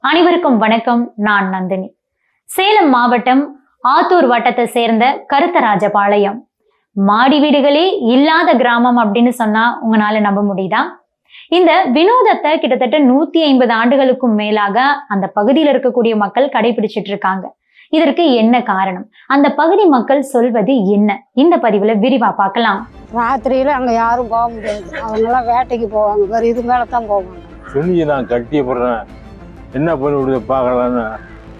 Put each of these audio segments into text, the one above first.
அனைவருக்கும் வணக்கம் நான் நந்தினி. சேலம் மாவட்டம் ஆத்தூர் வட்டத்தை சேர்ந்த கருத்தராஜபாளையம். மாடி வீடுகளே இல்லாத கிராமம் அப்படின்னு சொன்னா உங்களால நம்ப முடியுதா? இந்த வினோதத்தை கிட்டத்தட்ட நூத்தி ஐம்பது ஆண்டுகளுக்கும் மேலாக அந்த பகுதியில் இருக்கக்கூடிய மக்கள் கடைபிடிச்சிட்டு இருக்காங்க. இதற்கு என்ன காரணம்? அந்த பகுதி மக்கள் சொல்வது என்ன? இந்த பதிவுல விரிவா பார்க்கலாம். ராத்திரியில் அங்கே யாரும் போக முடியாது. அவங்கெல்லாம் வேட்டைக்கு போவாங்க. வேறு இது மேலே தான் போவாங்க. துணியை நான் கட்டி போடுறேன். என்ன பண்ணி விடுது பார்க்கலான்னு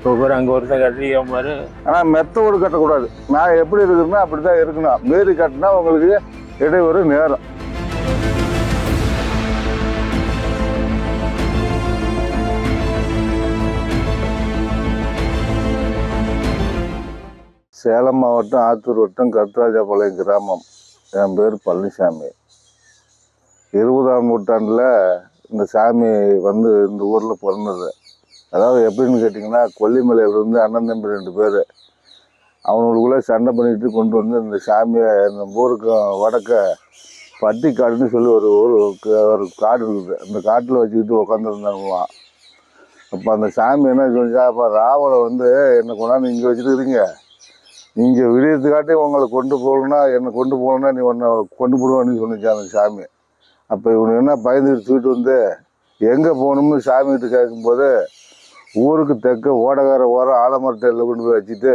பேர் அங்கே ஒருத்தன் கட்டிக்க மாதிரி ஆனால் மெத்த ஓடு கட்டக்கூடாது. நான் எப்படி இருக்குதுன்னா அப்படி தான் இருக்கணும். மீறி கட்டினா உங்களுக்கு இடைவெளி நேரம். சேலம் மாவட்டம் ஆத்தூர் வட்டம் கருத்தராஜபாளையம் கிராமம். என் பேர் பழனிசாமி. இருபதாம் நூற்றாண்டில் இந்த சாமி வந்து இந்த ஊரில் பிறந்தது. அதாவது எப்படின்னு கேட்டிங்கன்னா கொல்லிமலையிலேருந்து அண்ணன் தம்பி ரெண்டு பேர். அவனுக்குள்ளே சண்டை பண்ணிட்டு கொண்டு வந்து இந்த சாமியை இந்த ஊருக்கு வடக்க பட்டிக்காடுன்னு சொல்லி ஒரு ஊர் ஒரு காடு இருக்குது. அந்த காட்டில் வச்சுக்கிட்டு உட்காந்துருந்தாங்களாம் அப்போ அந்த சாமி என்ன சொல்லிச்சா அப்போ ராவலை வந்து என்னை கொண்டாந்து இங்கே வச்சுருக்கிறீங்க இங்கே விடியறதுக்காட்டி உங்களை கொண்டு போகணுன்னா என்னை கொண்டு போகணுன்னா நீ உன்னை கொண்டு போடுவான்னு சொன்னிச்சு அந்த சாமி. அப்போ இவனு என்ன பயந்துட்டு தூக்கிட்டு வந்து எங்கே போகணும்னு? சாமிகிட்ட கேட்கும்போது ஊருக்கு தெற்க ஓடகார ஓரம் ஆலமரட்டையில் கொண்டு போய் வச்சுட்டு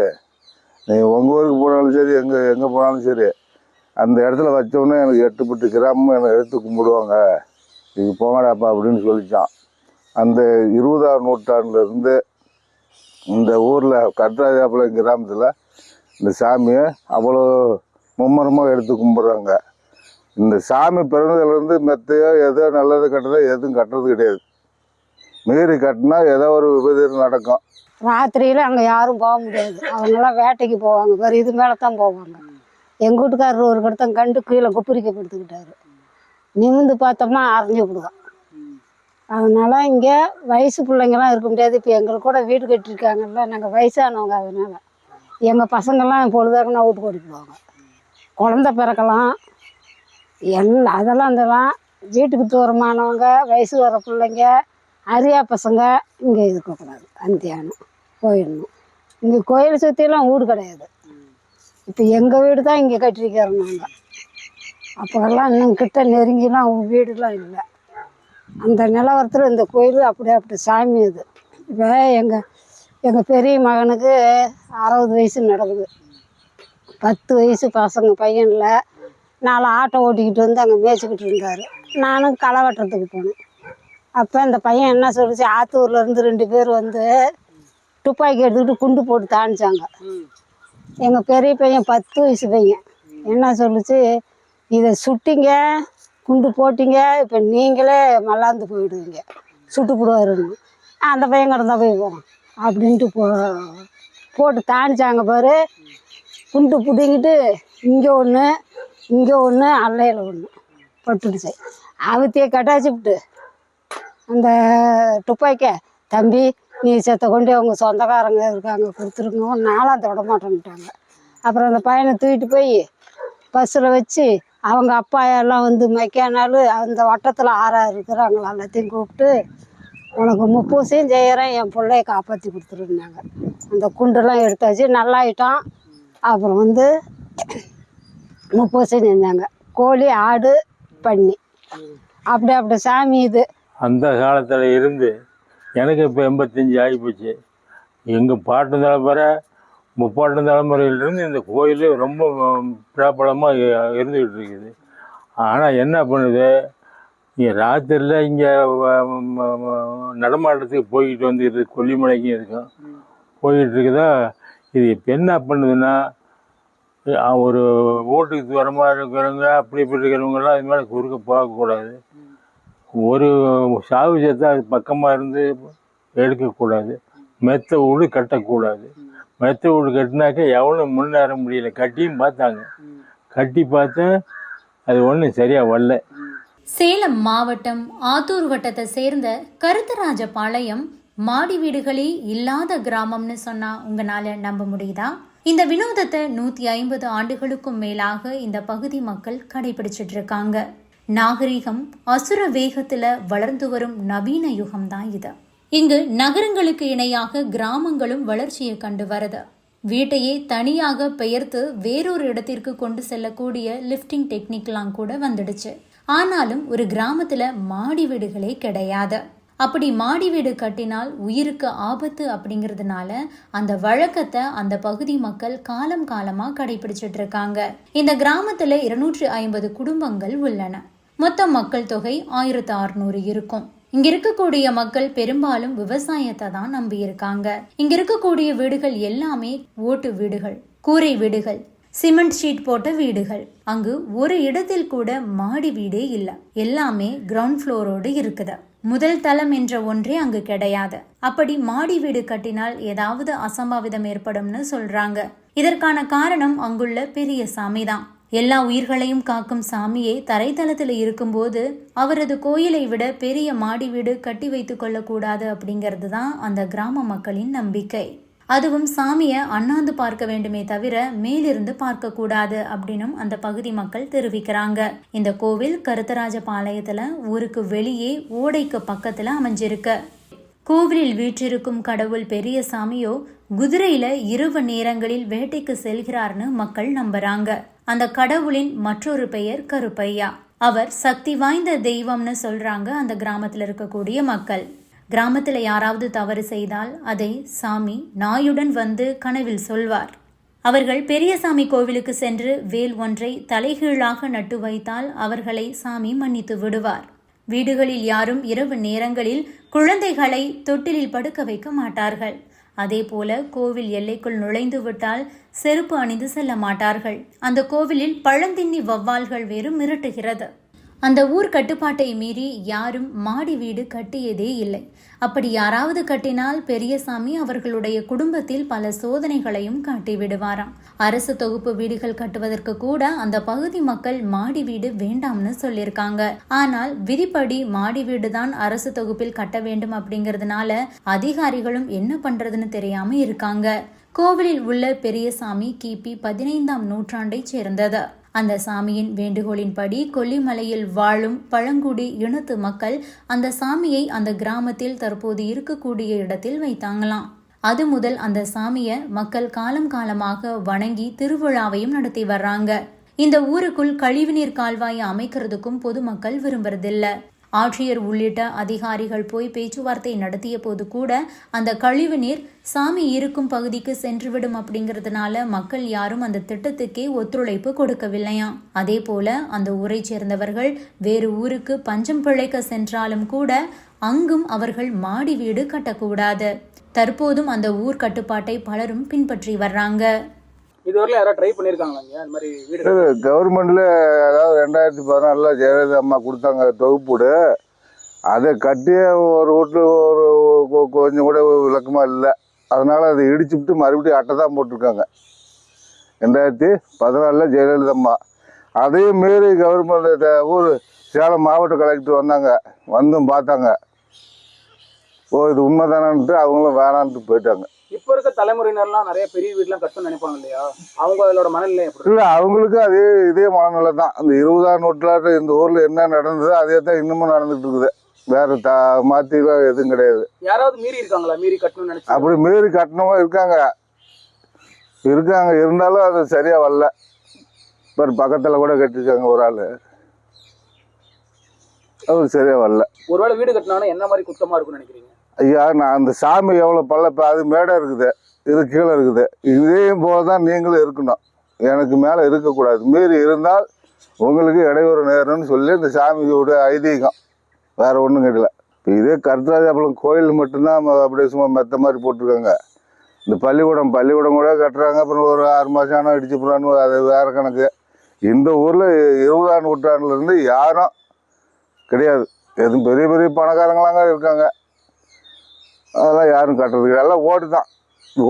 நீ உங்கள் ஊருக்கு போனாலும் சரி எங்கே எங்கே போனாலும் சரி அந்த இடத்துல வச்சோன்னே எனக்கு எட்டு பட்டு கிராமம் என்னை எடுத்து கும்பிடுவாங்க. இது போங்கடாப்பா அப்படின்னு சொல்லிச்சான். அந்த இருபதாம் நூற்றாண்டுலேருந்து இந்த ஊரில் கட்ராஜாபாளையம் கிராமத்தில் இந்த சாமியை அவ்வளோ மும்மரமாக எடுத்து கும்பிட்றாங்க. இந்த சாமி பிறந்ததுலேருந்து மெத்தையோ ஏதோ நல்லது கட்டுறதோ எதுவும் கட்டுறது கிடையாது. மீறி கட்டினா ஏதோ ஒரு விபத்து நடக்கும். ராத்திரியில் அங்கே யாரும் போக முடியாது. அவங்கெல்லாம் வேட்டைக்கு போவாங்க. வேறு இது மேலே தான் போவாங்க. எங்கள் வீட்டுக்காரர் ஒரு கடத்தம் கண்டு கீழே குப்புரிக்க படுத்துக்கிட்டாரு நிமிந்து பார்த்தோம்னா அரைஞ்சு விடுவான் அதனால் இங்கே வயசு பிள்ளைங்கெல்லாம் இருக்க முடியாது. இப்போ எங்களுக்கு கூட வீடு கட்டியிருக்காங்கல்ல. நாங்கள் வயசானவங்க அதனால். எங்கள் பசங்கள்லாம் பொழுதாக்குனா வீட்டுக்கு ஓடி போவாங்க. குழந்த பிறக்கலாம். எல்லாம் அதெல்லாம் இதெல்லாம் வீட்டுக்கு தூரமானவங்க வயசு வர பிள்ளைங்க அரியா பசங்க இங்கே இருக்கக்கூடாது. அந்தியானம் போயிடணும். இங்கே கோயில் சுற்றிலாம் வீடு கிடையாது. இப்போ எங்கள் வீடு தான் இங்கே கட்டிருக்கிறோம் நாங்கள் அப்போல்லாம் இன்னும் கிட்ட நெருங்கிலாம் வீடுலாம் இல்லை. அந்த நிலவரத்தில் இந்த கோயில் அப்படியே அப்படி சாமி அது. இப்போ எங்கள் எங்கள் பெரிய மகனுக்கு அறுபது வயசு நடக்குது. பத்து வயசு பசங்க பையனில். நாலு ஆட்டோ ஓட்டிக்கிட்டு வந்து அங்கே மேய்ச்சிக்கிட்டு இருந்தார். நானும் களை வெட்டுறதுக்கு போனேன். அப்போ அந்த பையன் என்ன சொல்லிச்சு ஆத்தூர்லேருந்து ரெண்டு பேர் வந்து துப்பாக்கி எடுத்துக்கிட்டு குண்டு போட்டு தாணிச்சாங்க எங்கள் பெரிய பையன் பத்து வயசு பையன். என்ன சொல்லுச்சு இதை சுட்டிங்க குண்டு போட்டிங்க இப்போ நீங்களே மல்லாந்து போயிடுவீங்க. சுட்டு போடுவாருன்னு அந்த பையன் கிடந்தா போய் போவான். அப்படின்ட்டு போ போட்டு தாணிச்சாங்க பாரு. குண்டு பிடிங்கிட்டு இங்கே ஒன்று இங்கே ஒன்று அல்லையில் ஒன்று பட்டுடுச்சு. அவத்தையே கட்டாச்சுவிட்டு அந்த துப்பாக்கிய தம்பி நீ செத்த கொண்டு அவங்க சொந்தக்காரங்க இருக்காங்க கொடுத்துருங்க. நாளாக தொட விட மாட்டேன்ட்டாங்க. அப்புறம் அந்த பையனை தூக்கிட்டு போய் பஸ்ஸில் வச்சு அவங்க அப்பா எல்லாம் வந்து மைக்கானாலும் அந்த வட்டத்தில் ஆறாக இருக்கிறாங்களா எல்லாத்தையும் கூப்பிட்டு உனக்கு முப்பூசையும் செய்கிறேன் என் பிள்ளைய காப்பாற்றி கொடுத்துருந்தாங்க அந்த குண்டெல்லாம் எடுத்தாச்சு நல்லாயிட்டோம் அப்புறம் வந்து முப்பூசையும் செஞ்சாங்க கோழி ஆடு பண்ணி அப்படி அப்படி சாமி இது. அந்த காலத்தில் இருந்து எனக்கு இப்போ எண்பத்தஞ்சு ஆகிப்போச்சு. எங்கள் பாட்டு தலைமுறை முப்பாட்டு தலைமுறையிலிருந்து இந்த கோயில் ரொம்ப பிரபலமாக இருந்துக்கிட்டு இருக்குது. ஆனால் என்ன பண்ணுது? இங்கே ராத்திரியில் இங்கே நடமாட்டத்துக்கு போய்கிட்டு வந்து இருக்குது கொல்லிமலைக்கும் இருக்கும் போய்கிட்டு இருக்குதா இது இப்போ என்ன பண்ணுதுன்னா ஒரு வீட்டுக்கு தூரமாக இருக்கிறவங்க அப்படி இப்படி இருக்கிறவங்கலாம் இது மேலே குறுக்க போகக்கூடாது. ஒரு சாவு செத்தா அது பக்கமாக இருந்து எடுக்கக்கூடாது. மெத்த வீடு கட்டக்கூடாது. மெத்த வீடு கட்டினாக்க எவனும் முன்னேற முடியல. கட்டியும் பார்த்தாங்க. கட்டி பார்த்தேன் அது ஒன்றும் சரியாக வரல. சேலம் மாவட்டம் ஆத்தூர் வட்டத்தை சேர்ந்த கருத்தராஜபாளையம் மாடி வீடுகளே இல்லாத கிராமம்னு சொன்னா உங்களால நம்ப முடியுதா? இந்த வினோதத்தை நூத்தி ஐம்பது ஆண்டுகளுக்கும் மேலாக இந்த பகுதி மக்கள் கடைபிடிச்சிட்டு இருக்காங்க. நாகரிகம் அசுர வேகத்துல வளர்ந்து வரும் நவீன யுகம் தான் இது. இங்கு நகரங்களுக்கு இணையாக கிராமங்களும் வளர்ச்சியை கண்டு வருது. வீட்டையே தனியாக பெயர்த்து வேறொரு இடத்திற்கு கொண்டு செல்லக்கூடிய லிஃப்டிங் டெக்னிக்லாம் கூட வந்துடுச்சு. ஆனாலும் ஒரு கிராமத்துல மாடி வீடுகளே கிடையாது. அப்படி மாடி வீடு கட்டினால் உயிருக்கு ஆபத்து அப்படிங்கிறதுனால அந்த வழக்கத்தை அந்த பகுதி மக்கள் காலம் காலமா கடைபிடிச்சிட்டு இருக்காங்க. இந்த கிராமத்துல இருநூற்றி ஐம்பது குடும்பங்கள் உள்ளன. மொத்த மக்கள் தொகை ஆயிரத்து அறுநூறு இருக்கும். இங்க இருக்கக்கூடிய மக்கள் பெரும்பாலும் விவசாயத்தை தான் நம்பி இருக்காங்க. இங்க இருக்கக்கூடிய வீடுகள் எல்லாமே ஓட்டு வீடுகள் கூரை வீடுகள் சிமெண்ட் ஷீட் போட்ட வீடுகள். அங்கு ஒரு இடத்தில் கூட மாடி வீடே இல்லை. எல்லாமே கிரவுண்ட் ஃப்ளோரோடு இருக்குது. முதல் தளம் என்ற ஒன்றே அங்கு கிடையாது. அப்படி மாடி வீடு கட்டினால் ஏதாவது அசம்பாவிதம் ஏற்படும்னு சொல்றாங்க. இதற்கான காரணம் அங்குள்ள பெரிய சாமி தான். எல்லா உயிர்களையும் காக்கும் சாமியே தரைத்தளத்தில் இருக்கும்போது அவரது கோயிலை விட பெரிய மாடி வீடு கட்டி வைத்து கொள்ளக்கூடாது அப்படிங்கிறது தான் அந்த கிராம மக்களின் நம்பிக்கை. அதுவும் சாமியை அண்ணாந்து பார்க்க வேண்டுமே தவிர மேலிருந்து பார்க்க கூடாது அப்படின்னும் அந்த பகுதி மக்கள் தெரிவிக்கிறாங்க. இந்த கோவில் கருத்தராஜ பாளையத்துல ஊருக்கு வெளியே ஓடைக்கு பக்கத்துல அமைஞ்சிருக்கு. கோவிலில் வீற்றிருக்கும் கடவுள் பெரிய சாமியோ குதிரையில இரவு நேரங்களில் வேட்டைக்கு செல்கிறார்னு மக்கள் நம்புறாங்க. அந்த கடவுளின் மற்றொரு பெயர் கருப்பையா. அவர் சக்தி வாய்ந்த தெய்வம்னு சொல்றாங்க அந்த கிராமத்துல இருக்கக்கூடிய மக்கள். கிராமத்தில் யாராவது தவறு செய்தால் அதை சாமி நாயுடன் வந்து கனவில் சொல்வார். அவர்கள் பெரியசாமி கோவிலுக்கு சென்று வேல் ஒன்றை தலைகீழாக நட்டு வைத்தால் அவர்களை சாமி மன்னித்து விடுவார். வீடுகளில் யாரும் இரவு நேரங்களில் குழந்தைகளை தொட்டிலில் படுக்க வைக்க மாட்டார்கள். அதேபோல கோவில் எல்லைக்குள் நுழைந்து விட்டால் செருப்பு அணிந்து செல்ல மாட்டார்கள். அந்த கோவிலில் பழந்தின்னி வவ்வால்கள் வேறு மிரட்டுகிறது. அந்த ஊர் கட்டுப்பாட்டை மீறி யாரும் மாடி வீடு கட்டியதே இல்லை. அப்படி யாராவது கட்டினால் பெரியசாமி அவர்களுடைய குடும்பத்தில் பல சோதனைகளையும் காட்டி விடுவாராம். அரசு தொகுப்பு வீடுகள் கட்டுவதற்கு கூட அந்த பகுதி மக்கள் மாடி வீடு வேண்டாம்னு சொல்லியிருக்காங்க. ஆனால் விதிப்படி மாடி வீடு தான் அரசு தொகுப்பில் கட்ட வேண்டும் அப்படிங்கிறதுனால அதிகாரிகளும் என்ன பண்றதுன்னு தெரியாம இருக்காங்க. கோவிலில் உள்ள பெரியசாமி கிபி பதினைந்தாம் நூற்றாண்டைச் சேர்ந்தது. அந்த சாமியின் வேண்டுகோளின்படி கொல்லிமலையில் வாழும் பழங்குடி இனத்து மக்கள் அந்த சாமியை அந்த கிராமத்தில் தற்போது இருக்கக்கூடிய இடத்தில் வைத்தாங்களாம். அது முதல் அந்த சாமியை மக்கள் காலம் காலமாக வணங்கி திருவிழாவையும் நடத்தி வர்றாங்க. இந்த ஊருக்குள் கழிவுநீர் கால்வாயை அமைக்கிறதுக்கும் பொதுமக்கள் விரும்புறதில்ல. ஆட்சியர் உள்ளிட்ட அதிகாரிகள் போய் பேச்சுவார்த்தை நடத்திய போது கூட அந்த கழிவு நீர் சாமி இருக்கும் பகுதிக்கு சென்றுவிடும் அப்படிங்கிறதுனால மக்கள் யாரும் அந்த திட்டத்துக்கே ஒத்துழைப்பு கொடுக்கவில்லையாம் அதே போல அந்த ஊரை சேர்ந்தவர்கள் வேறு ஊருக்கு பஞ்சம் பிழைக்க சென்றாலும் கூட அங்கும் அவர்கள் மாடி வீடு கட்டக்கூடாது. தற்போதும் அந்த ஊர் கட்டுப்பாட்டை பலரும் பின்பற்றி வர்றாங்க. இதுவரையில யாராவது ட்ரை பண்ணியிருக்காங்களாங்க இந்த மாதிரி வீடு கவர்மெண்ட்ல அதாவது ரெண்டாயிரத்தி பதினாலில் ஜெயலலிதா அம்மா கொடுத்தாங்க தொகுப்புடு. அதை கட்டி ஒரு வீட்டில் ஒரு கொஞ்சம் கூட விளக்கமாக இல்லை. அதனால அதை இடிச்சுட்டு மறுபடியும் அட்டை தான் போட்டிருக்காங்க. ரெண்டாயிரத்தி பதினாலில் ஜெயலலிதா அம்மா. அதையும் மீறி கவர்மெண்ட் ஊர் சேலம் மாவட்ட கலெக்டர் வந்தாங்க. வந்தும் பார்த்தாங்க. ஓ இது உண்மைதானான்ட்டு அவங்களும் வேணான்ட்டு போயிட்டாங்க. இப்ப இருக்க தலைமுறையினர்லாம் நிறைய பெரிய வீடுலாம் கட்டணும்னு நினைப்பாங்க இல்லையா? அவங்க அதோட மனநிலை இல்லை அவங்களுக்கு அதே இதே மனநிலை தான். அந்த இருபதாம் நூற்றாண்டு இந்த ஊரில் என்ன நடந்ததோ அதே தான் இன்னமும் நடந்துட்டு இருக்குது. வேற த மாற்றிலாம் எதுவும் கிடையாது. யாராவது மீறி இருக்காங்களா? மீறி கட்டணும்னு நினைச்சு? அப்படி மீறி கட்டணமும் இருக்காங்க. இருக்காங்க. இருந்தாலும் அது சரியாக வரல. இப்போ பக்கத்தில் கூட கட்டிருக்காங்க ஒரு ஆள். அது சரியாக வரல. ஒருவேளை வீடு கட்டினாலும் என்ன மாதிரி குத்தமா இருக்கும்னு நினைக்கிறீங்க? ஐயா நான் அந்த சாமி எவ்வளோ பல்ல அது மேடை இருக்குது இது கீழே இருக்குது. இதையும் போல தான் நீங்களும் இருக்கணும். எனக்கு மேலே இருக்கக்கூடாது. மீறி இருந்தால் உங்களுக்கு இடையூறு நேரம்னு சொல்லி இந்த சாமியோட ஐதீகம். வேறு ஒன்றும் கிடையாது இப்போ இதே கருத்தராஜாபுரம் கோயில் மட்டும்தான் அப்படியே சும்மா மெத்த மாதிரி போட்டிருக்காங்க. இந்த பள்ளிக்கூடம் பள்ளிக்கூடம் கூட கட்டுறாங்க. அப்புறம் ஒரு ஆறு மாதம் ஆனால் இடிச்சு போகிறான்னு அது வேறு கணக்கு. இந்த ஊரில் இருபதாம் நூற்றாண்டுலேருந்து யாரும் கிடையாது. எதுவும் பெரிய பெரிய பணக்காரங்களாங்க இருக்காங்க. அதெல்லாம் யாரும் கட்டுறது கிடையாது எல்லாம் ஓடு தான்.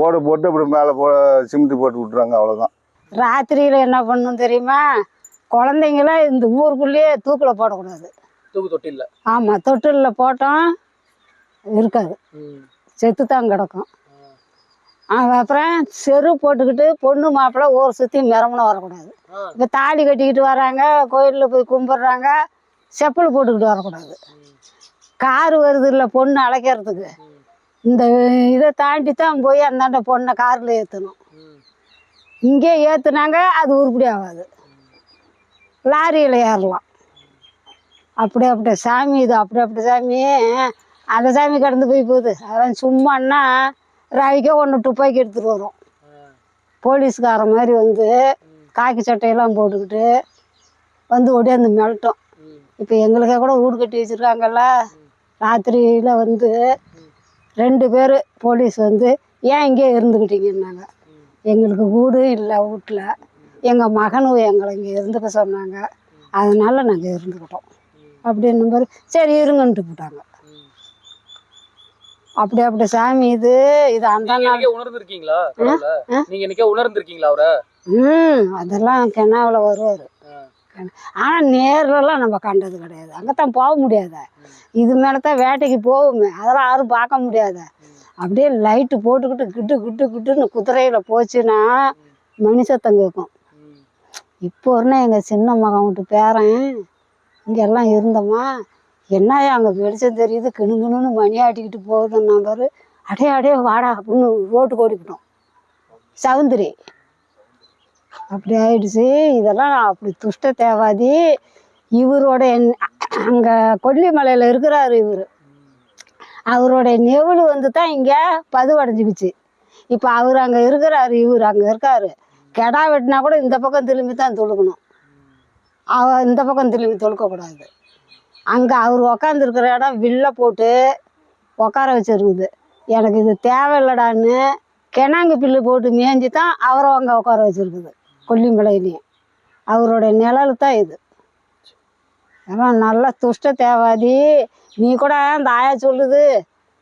ஓடு போட்டு அப்படி மேலே போ சிமெண்ட் போட்டு விட்றாங்க அவ்வளோதான் ராத்திரியில் என்ன பண்ணணும் தெரியுமா? குழந்தைங்கள இந்த ஊருக்குள்ளேயே தூக்கில் போடக்கூடாது. தூக்கு தொட்டில்ல ஆமாம் தொட்டிலில் போட்டோம் இருக்காது. செத்து தான் கிடக்கும். அப்புறம் செரு போட்டுக்கிட்டு பொண்ணு மாப்பிள்ளை ஊர் சுற்றி மிரமணும் வரக்கூடாது. இப்போ தாலி கட்டிக்கிட்டு வராங்க கோயிலில் போய் கும்பிட்றாங்க செப்பல் போட்டுக்கிட்டு வரக்கூடாது. கார் வருது இல்லை பொண்ணு அழைக்கிறதுக்கு. இந்த இதை தாண்டி தான் போய் அந்தாண்ட பொண்ணை காரில் ஏற்றணும் இங்கே ஏற்றுனாங்க அது உருப்படி ஆகாது. லாரியில் ஏறலாம். அப்படி அப்படி சாமி இது அப்படி அப்படி சாமி அந்த சாமி கடந்து போய் போகுது. அதெல்லாம் சும்மான்னா ரவிக்கே ஒன்று துப்பாக்கி எடுத்துகிட்டு வரும். போலீஸ்கார மாதிரி வந்து காக்கி சட்டையெல்லாம் போட்டுக்கிட்டு வந்து ஒடியாந்து மிரட்டும். இப்போ எங்களுக்கே கூட வீடு கட்டி வச்சுருக்காங்கல்ல. ராத்திரியில் வந்து ரெண்டு பேர் போலீஸ் வந்து ஏன் இங்கே இருந்துக்கிட்டீங்கன்னாங்க எங்களுக்கு வீடு இல்லை வீட்டில். எங்கள் மகனும் எங்களை இங்கே இருந்துக்க சொன்னாங்க. அதனால நாங்கள் இருந்துக்கிட்டோம். அப்படின்னும் போது சரி இருங்கன்ட்டு போட்டாங்க. அப்படி அப்படி சாமி இது இது அந்த உணர்ந்திருக்கீங்களா? நீங்க உணர்ந்திருக்கீங்களா அவரை? ம் அதெல்லாம் கிணாவில் வருவார். ஆனால் நேர்லலாம் நம்ம கண்டது கிடையாது. அங்கே தான் போக முடியாத. இது மேலே தான் வேட்டைக்கு போகுமே. அதெல்லாம் யாரும் பார்க்க முடியாத. அப்படியே லைட்டு போட்டுக்கிட்டு கிட்டு கிட்டு கிட்டுன்னு குதிரையில் போச்சுன்னா மனுஷத்தம் கேட்கும் இப்போ ஒன்று எங்கள் சின்ன மகன் வீட்டு பேரன் இங்கெல்லாம் இருந்தோமா என்னையா அங்கே வெளிச்சம் தெரியுது? கிணுங்கிணுன்னு மணி ஆட்டிக்கிட்டு போகுதுன்னா பாரு. அடே அடே வாடா அப்படின்னு ரோட்டுக்கு ஓடிக்கிட்டோம். சவுந்தரி. அப்படி ஆயிடுச்சு. இதெல்லாம் அப்படி துஷ்ட தேவாதி. இவரோட அங்கே கொல்லிமலையில் இருக்கிறாரு இவர். அவருடைய நெவுள் வந்து தான் இங்கே பதுவடைஞ்சிக்குச்சு. இப்போ அவர் அங்கே இருக்கிறாரு இவர் அங்கே இருக்காரு. கெடா வெட்டினா கூட இந்த பக்கம் திரும்பி தான் தொழுக்கணும் அவ இந்த பக்கம் திரும்பி தொழுக்கக்கூடாது. அங்கே அவர் உக்காந்துருக்கிற இடம் வில்ல போட்டு உட்கார வச்சிருக்குது. எனக்கு இது தேவையில்லடான்னு கிணாங்கு பில்லு போட்டு மேய்ஞ்சி தான் அவரை அங்கே உட்கார வச்சுருக்குது. கொல்லிமலையிலையும் அவரோட நிழல் தான் இது. அதான் நல்லா துஷ்ட தேவாதி. நீ கூட அந்த ஆயா சொல்லுது.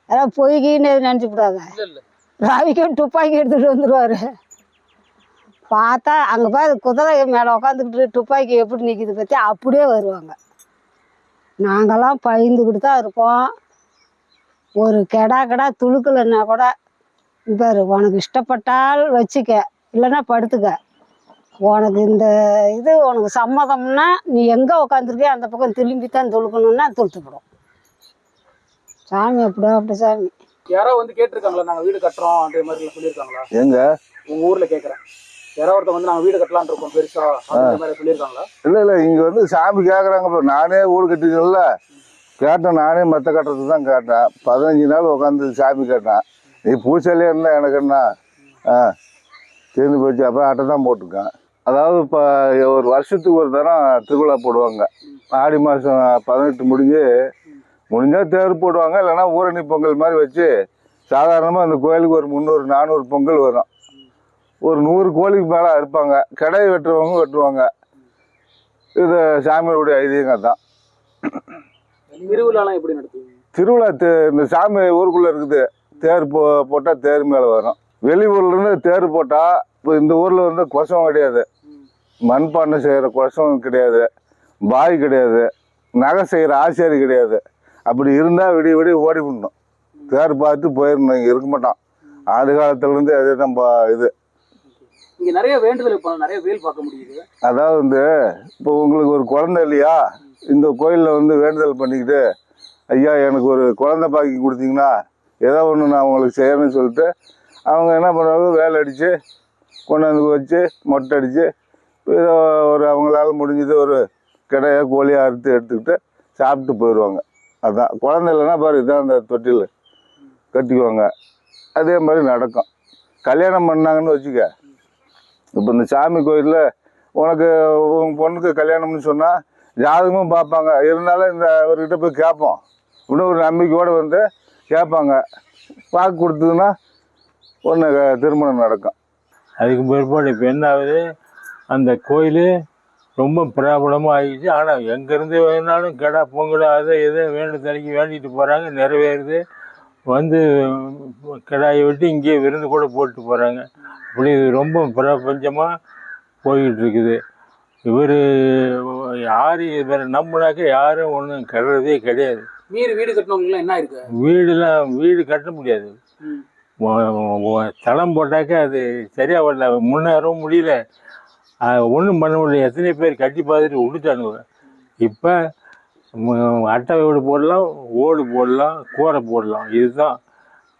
அதான் பொய்கின்னு நினச்சி விடாத இல்ல இல்ல. ரவிக்கு துப்பாக்கி எடுத்துகிட்டு வந்துடுவார் பார்த்தா அங்கே பாரு குதிரை மேலே உட்காந்துக்கிட்டு துப்பாக்கி எப்படி நிற்கிது பற்றி அப்படியே வருவாங்க. நாங்கள்லாம் பயந்துக்கிட்டு தான் இருப்போம் ஒரு கெடா கெடா துளுக்கலைன்னா கூட பாரு உனக்கு இஷ்டப்பட்டால் வச்சுக்க. இல்லைன்னா படுத்துக்க. உனக்கு இந்த இது உனக்கு சம்மதம்னா நீ எங்கே உட்காந்துருக்கியோ அந்த பக்கம் திரும்பி தான் துளுக்கணும்னா துளுத்துப்படும் சாமி அப்படியா அப்படி சாமி? யாரோ வந்து கேட்டிருக்காங்களா நாங்க வீடு கட்டுறோம் அப்படின்ற மாதிரி சொல்லியிருக்காங்களா? எங்க? உங்க ஊர்ல கேக்குறேன். யாரோ ஒருத்தர் வந்து நாங்க வீடு கட்டலாம்னு இருக்கோம் பெருசா அப்படின்ற மாதிரி சொல்லியிருக்காங்களா? இல்லை இல்லை இங்கே வந்து சாமி கேட்குறாங்க இப்போ நானே வீடு கட்டிக்கல கேட்டேன் நானே மற்ற கட்டுறது தான் கேட்டேன். பதினஞ்சு நாள் உட்காந்து சாமி கேட்டேன். நீ பூச்சலே இருந்தால் எனக்கு என்ன? ஆ. தீர்ந்து போச்சு. அப்புறம் அட்டை தான் போட்டிருக்கேன். அதாவது இப்போ ஒரு வருஷத்துக்கு ஒரு தரம் திருவிழா போடுவாங்க. ஆடி மாதம் பதினெட்டு முடிஞ்சு முடிஞ்சால் தேர் போடுவாங்க இல்லைன்னா ஊரணி பொங்கல் மாதிரி வச்சு சாதாரணமாக அந்த கோயிலுக்கு ஒரு முந்நூறு நானூறு பொங்கல் வரும். ஒரு நூறு கோழிக்கு மேலே இருப்பாங்க கடை வெட்டுறவங்க வெட்டுவாங்க. இது சாமியோடைய ஐதீகம் தான் திருவிழாலாம் எப்படி நடத்துவீங்க? திருவிழா தே இந்த சாமி ஊருக்குள்ளே இருக்குது. தேர் போ போட்டால் தேர் மேலே வரும். வெளியூர்லேருந்து தேர் போட்டால் இப்போ இந்த ஊரில் வந்து கொசம் கிடையாது. மண்பானை செய்கிற கொசம் கிடையாது. பாய் கிடையாது. நகை செய்கிற ஆசாரி கிடையாது. அப்படி இருந்தால் விடிய விடிய ஓடி விடணும். தேர் பார்த்து போயிடணும். இங்கே இருக்க மாட்டான் ஆதி காலத்துலேருந்து அதே தான் பா இது. இங்க நிறைய வேண்டுதல் நிறைய வேல் பார்க்க முடியுது. அதாவது வந்து இப்போ உங்களுக்கு ஒரு குழந்தை இல்லையா? இந்த கோயிலில் வந்து வேண்டுதல் பண்ணிக்கிட்டு ஐயா எனக்கு ஒரு குழந்தை பாக்கி கொடுத்தீங்கன்னா ஏதோ ஒன்று நான் உங்களுக்கு செய்யணும்னு சொல்லிட்டு அவங்க என்ன பண்ணுவாங்க? வேலை அடித்து கொண்டாந்து வச்சு மொட்டை அடித்து ஏதோ ஒரு அவங்களால முடிஞ்சது ஒரு கிடையா கோழியாக அறுத்து எடுத்துக்கிட்டு சாப்பிட்டு போயிடுவாங்க. அதுதான் குழந்தை இல்லைன்னா பாரு இதான் அந்த தொட்டில் கட்டிக்குவாங்க. அதே மாதிரி நடக்கும். கல்யாணம் பண்ணாங்கன்னு வச்சுக்க. இப்போ இந்த சாமி கோயிலில் உனக்கு உன் பொண்ணுக்கு கல்யாணம்னு சொன்னால் ஜாதகமும் பார்ப்பாங்க. இருந்தாலும் இந்த அவர்கிட்ட போய் கேட்போம். இன்னும் ஒரு நம்பிக்கையோடு வந்து கேட்பாங்க. வாக்கு கொடுத்ததுன்னா ஒன்று திருமணம் நடக்கும். அதுக்கு பிற்பாடு இப்போ என்ன ஆகுது அந்த கோயில் ரொம்ப பிரபலமாக ஆகிடுச்சு ஆனால் எங்கேருந்து வேணாலும் கடை பொங்கல் அதை இதை வேண்டுதலைக்கு வேண்டிட்டு போகிறாங்க நிறைவேறுது. வந்து கிடாயை விட்டு இங்கேயே விருந்து கூட போட்டு போகிறாங்க அப்படி இது ரொம்ப பிரபஞ்சமாக போய்கிட்டு இருக்குது இவர் யார் இவரை நம்பினாக்க யாரும் ஒன்றும் கெடுறதே கிடையாது. மீறி வீடு கட்டினவங்களுக்கு என்ன இருக்கு வீடுலாம் வீடு கட்ட முடியாது. தளம் போட்டாக்க அது சரியாக வரல. முன்னேறவும் முடியல. ஒன்றும் பண்ண முடியல. எத்தனை பேர் கட்டி பார்த்துட்டு விட்டுட்டானுங்க. இப்போ அட்டை வீடு போடலாம் ஓடு போடலாம் கூரை போடலாம். இதுதான்.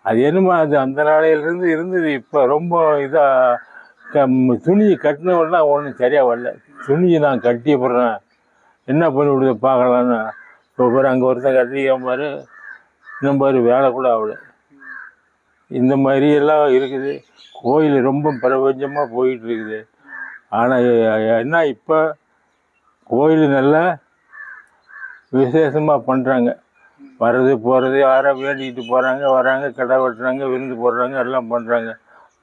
அது என்னமோ அது அந்த நாளையிலேருந்து இருந்தது. இப்போ ரொம்ப இதாக துணி கட்டினவொன்னா ஒன்றும் சரியாக வரல. துணியை நான் கட்டி போடுறேன் என்ன பண்ணி விடுது பார்க்கலான்னு இப்போ பாரு அங்கே ஒருத்தன் கட்டிக்க பாரு. இன்னும் பாரு வேலை கூட ஆகல. இந்த மாதிரி எல்லாம் இருக்குது. கோயில் ரொம்ப பிரபஞ்சமாக போயிட்டு இருக்குது ஆனால் என்ன இப்போ கோயில் நல்லா விசேஷமாக பண்ணுறாங்க வர்றது போகிறது யாரோ வேண்டிக்கிட்டு போகிறாங்க வராங்க கடை வெட்டுறாங்க விருந்து போடுறாங்க எல்லாம் பண்ணுறாங்க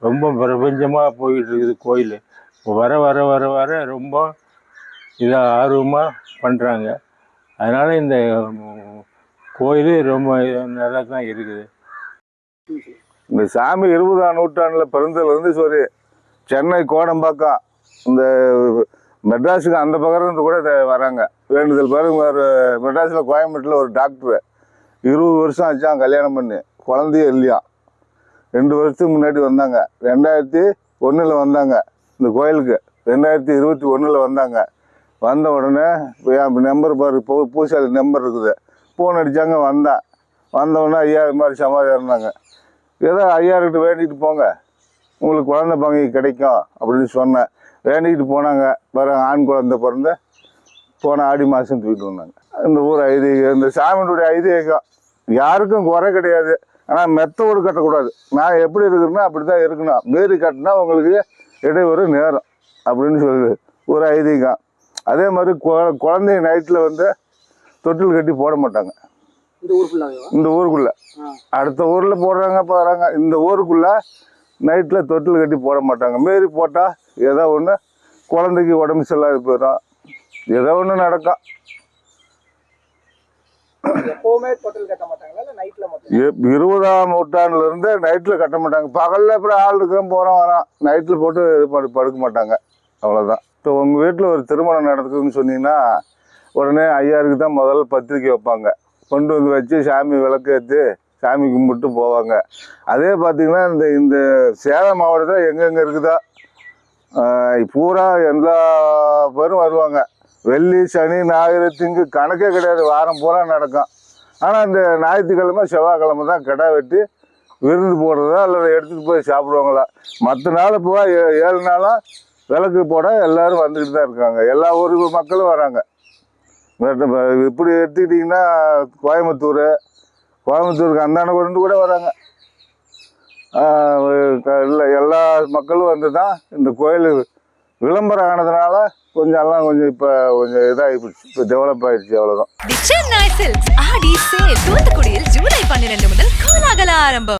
ரொம்ப பிரபஞ்சமாக போயிட்டு இருக்குது கோயில். இப்போ வர வர வர வர ரொம்ப இதாக ஆர்வமாக பண்ணுறாங்க அதனால் இந்த கோயில் ரொம்ப நல்லா தான் இருக்குது. இந்த சாமி இருபதாம் நூற்றாண்டில் பிறந்ததுலேருந்து சரி சென்னை கோடம்பாக்கம் இந்த மெட்ராஸுக்கு அந்த பக்கம் இருந்து கூட வராங்க. வேண்டுதல் பேர் ஒரு மெட்ராஸில் கோயம்பேட்டில் ஒரு டாக்டரு. இருபது வருஷம் ஆச்சான் கல்யாணம் பண்ணி. குழந்தையே இல்லையா? ரெண்டு வருஷத்துக்கு முன்னாடி வந்தாங்க. ரெண்டாயிரத்தி ஒன்றில் வந்தாங்க. இந்த கோயிலுக்கு ரெண்டாயிரத்தி இருபத்தி ஒன்றில் வந்தாங்க. வந்த உடனே என் நம்பர் பாரு பூ பூசாரி நம்பர் இருக்குது. ஃபோன் அடித்தாங்க வந்தேன் வந்தவுடனே ஐயா இது மாதிரி சமாதானாங்க ஏதோ ஐயாருக்கிட்ட வேண்டிட்டு போங்க. உங்களுக்கு குழந்த பங்கு கிடைக்கும் அப்படின்னு சொன்னேன். வேண்டிக்கிட்டு போனாங்க. வேறு ஆண் குழந்த பிறந்த போன ஆடி மாதம் தூக்கிட்டு வந்தாங்க. இந்த ஊர் ஐதீகம் இந்த சாமியினுடைய ஐதீகம். யாருக்கும் குறை கிடையாது. ஆனால் மெத்த ஓடு கட்டக்கூடாது. நான் எப்படி இருக்கிறேன்னா அப்படி தான் இருக்கணும். மீறி கட்டினா உங்களுக்கு இடையூறு நேரம் அப்படின்னு சொல்லுது ஒரு ஐதீகம். அதே மாதிரி குழ- குழந்தைய நைட்டில் வந்து தொட்டில் கட்டி போட மாட்டாங்க. இந்த ஊருக்குள்ளே. அடுத்த ஊரில் போடுறாங்க போகிறாங்க இந்த ஊருக்குள்ளே நைட்டில் தொட்டில் கட்டி போட மாட்டாங்க. மீறி போட்டால் ஏதோ ஒன்று குழந்தைக்கு உடம்பு சரியில்லாது போயிடும். ஏதோ ஒன்று நடக்கும். இருபதாம் நூற்றாண்டுல இருந்து நைட்டில் கட்ட மாட்டாங்க. பகலில் அப்புறம் ஆள் இருக்கிறோம் போகிறோம் வரோம் நைட்டில் போட்டு இது படுக்க மாட்டாங்க. அவ்வளோதான் இப்போ உங்கள் வீட்டில் ஒரு திருமணம் நடக்குதுன்னு சொன்னீங்கன்னா உடனே ஐயாருக்கு தான் முதல்ல பத்திரிக்கை வைப்பாங்க. கொண்டு வந்து வச்சு சாமி விளக்கேற்றி சாமி கும்பிட்டு போவாங்க. அதே பார்த்தீங்கன்னா இந்த இந்த சேலம் மாவட்டத்தில் எங்கெங்கே இருக்குதோ பூரா எல்லா பேரும் வருவாங்க. வெள்ளி சனி ஞாயிறு திங்கு கணக்கே கிடையாது. வாரம் பூரா நடக்கும். ஆனால் இந்த ஞாயிற்றுக்கிழமை செவ்வாய்க்கிழமை தான் கடை வெட்டி விருந்து போடுறதா அல்லது எடுத்துகிட்டு போய் சாப்பிடுவாங்களா. மற்ற நாள் இப்போ ஏழு நாளாக விளக்கு போட எல்லோரும் வந்துக்கிட்டு தான் இருக்காங்க. எல்லா ஊருக்கு மக்களும் வராங்க. இப்படி எடுத்துக்கிட்டிங்கன்னா கோயம்புத்தூர். கோயம்புத்தூருக்கு அந்தாண்ட கொண்டு கூட வராங்க. இல்லை எல்லா மக்களும் வந்து தான் இந்த கோயில் விளம்பரம் ஆனதுனால கொஞ்சம் எல்லாம் கொஞ்சம் இப்போ கொஞ்சம் இதாகிடுச்சு இப்போ டெவலப் ஆயிடுச்சு அவ்வளோதான் தூத்துக்குடியில் ஜூலை பன்னிரெண்டு முதல் கோலாகல ஆரம்பம்.